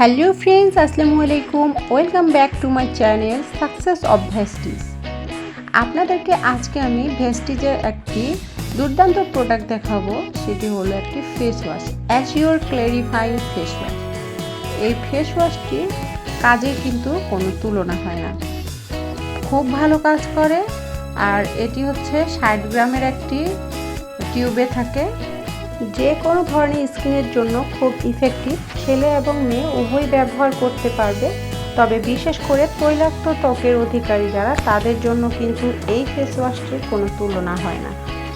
Hello friends আসসালামু আলাইকুম welcome back to my channel success of Vestige আপনাদেরকে আজকে আমি ভেস্টিজের একটি দুর্দান্ত প্রোডাক্ট দেখাবো। সেটি হলো একটি face wash assure clarifying face wash এই ফেস ওয়াশটি কাজে কিন্তু কোনো তুলনা হয় না। খুব ভালো কাজ করে। আর এটি হচ্ছে ষাট গ্রামের একটি টিউবে থাকে। যে কোনো ধরনের স্কিনের জন্য খুব ইফেক্টিভ ছেলে এবং মেয়ে উভয় ব্যবহার করতে পারবে। তবে বিশেষ করে তৈলাক্ত ত্বকের অধিকারী যারা, তাদের জন্য কিন্তু এই ফেস ওয়াশটির কোনো তুলনা হয় না।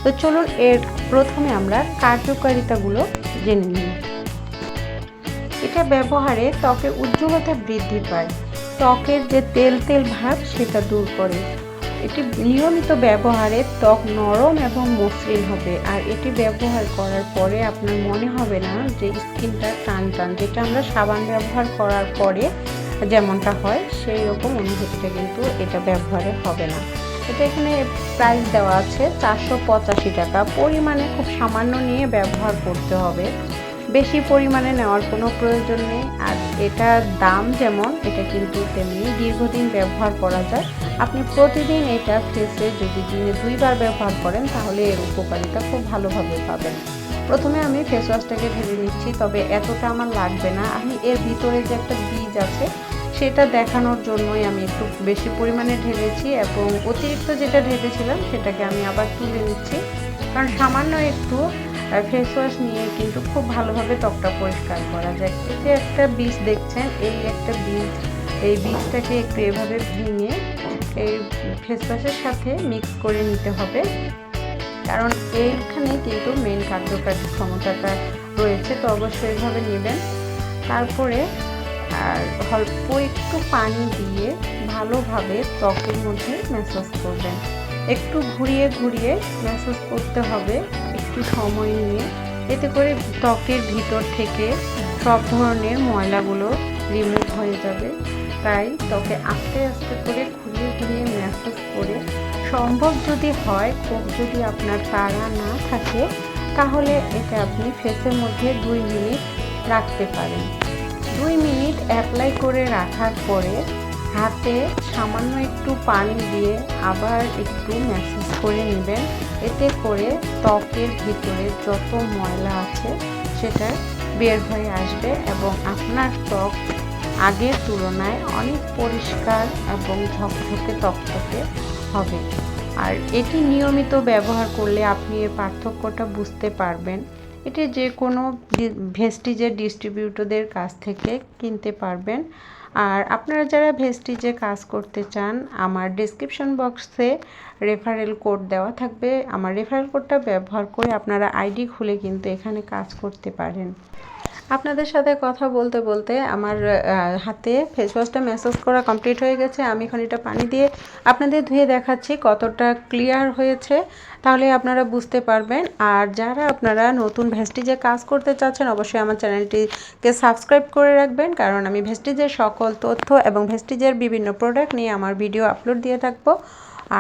তো চলুন, এর প্রথমে আমরা কার্যকারিতাগুলো জেনে নিই। এটা ব্যবহারে ত্বকের উজ্জ্বলতা বৃদ্ধি পায়। ত্বকের যে তেল তেল ভাব, সেটা দূর করে। এটি নিয়মিত ব্যবহারে ত্বক নরম এবং মসৃণ হবে। আর এটি ব্যবহার করার পরে আপনার মনে হবে না যে স্কিনটা টান টান, যেটা আমরা সাবান ব্যবহার করার পরে যেমনটা হয় সেই রকম অনুভূতিটা কিন্তু এটা ব্যবহারে হবে না। এটা এখানে প্রাইস দেওয়া আছে চারশো পঁচাশি টাকা। পরিমাণে খুব সামান্য নিয়ে ব্যবহার করতে হবে। বেশি পরিমাণে নেওয়ার কোনো প্রয়োজন নেই। আর এটার দাম যেমন, এটা কিন্তু তেমনি দীর্ঘদিন ব্যবহার করা যায়। আপনি প্রতিদিন এটা ফেসে যদি দিনে দুইবার ব্যবহার করেন, তাহলে এর উপকারিতা খুব ভালোভাবে পাবেন। প্রথমে আমি ফেস ওয়াশটাকে ঢেলে নিচ্ছি, তবে এতটা আমার লাগবে না। আমি এর ভিতরে যে একটা বীজ আছে, সেটা দেখানোর জন্যই আমি একটু বেশি পরিমাণে ঢেলেছি এবং অতিরিক্ত যেটা ঢেলেছিলাম, সেটাকে আমি আবার তুলে নিচ্ছি। কারণ সামান্য একটু ফেস ওয়াশ নিয়ে কিন্তু খুব ভালোভাবে ত্বকটা পরিষ্কার করা যায়। এই যে একটা বীজ দেখছেন, এই একটা বীজ, এই বীজটাকে একটু এভাবে ভেঙে এই ফেস ওয়াশের সাথে মিক্স করে নিতে হবে। কারণ এইখানে কিন্তু মেন কার্যকারী ক্ষমতাটা রয়েছে, তো অবশ্যই এইভাবে নেবেন। তারপরে আর অল্প একটু পানি দিয়ে ভালোভাবে ত্বকের মধ্যে ম্যাসাজ করবেন। একটু ঘুরিয়ে ঘুরিয়ে ম্যাসাজ করতে হবে। একটু সময় নিয়ে এতে করে ত্বকের ভিতর থেকে সব ধরনের ময়লাগুলো রিমুভ হয়ে যাবে। তাই ত্বকে আস্তে আস্তে করে ঘুরিয়ে ঘুরিয়ে ম্যাসাজ করে সম্ভব যদি হয় খুব যদি আপনার তাড়া না থাকে, তাহলে এটা আপনি ফেসের মধ্যে দুই মিনিট রাখতে পারেন। দুই মিনিট অ্যাপ্লাই করে রাখার পরে হাতে সামান্য একটু পানি দিয়ে আবার একটু ম্যাসেজ করে নেবেন। এতে করে ত্বকের ভিতরে যত ময়লা আছে সেটা বের হয়ে আসবে এবং আপনার ত্বক আগের তুলনায় অনেক পরিষ্কার এবং ঝকঝকে তকতকে হবে। আর এটি নিয়মিত ব্যবহার করলে আপনি এর পার্থক্যটা বুঝতে পারবেন। এটি যে কোনো ভেস্টিজের ডিস্ট্রিবিউটরদের কাছ থেকে কিনতে পারবেন। আর আপনারা যারা ভেস্টিজে কাজ করতে চান, আমার ডিসক্রিপশন বক্সে রেফারেল কোড দেওয়া থাকবে। আমার রেফারেল কোডটা ব্যবহার করে আপনারা আইডি খুলে কিন্তু এখানে কাজ করতে পারেন। আপনাদের সাথে কথা বলতে বলতে আমার হাতে ফেস ওয়াশটা ম্যাসাজ করা কমপ্লিট হয়ে গেছে। আমি এখন এটা পানি দিয়ে আপনাদের ধুয়ে দেখাচ্ছি কতটা ক্লিয়ার হয়েছে। তাহলে আপনারা বুঝতে পারবেন। আর যারা আপনারা নতুন ভেস্টিজে কাজ করতে চাচ্ছেন, অবশ্যই আমার চ্যানেলটিকে সাবস্ক্রাইব করে রাখবেন। কারণ আমি ভেস্টিজের সকল তথ্য এবং ভেস্টিজের বিভিন্ন প্রোডাক্ট নিয়ে আমার ভিডিও আপলোড দিয়ে থাকব।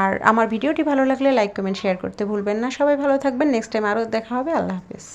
আর আমার ভিডিওটি ভালো লাগলে লাইক কমেন্ট শেয়ার করতে ভুলবেন না। সবাই ভালো থাকবেন। নেক্সট টাইম আরও দেখা হবে। আল্লাহ হাফিজ।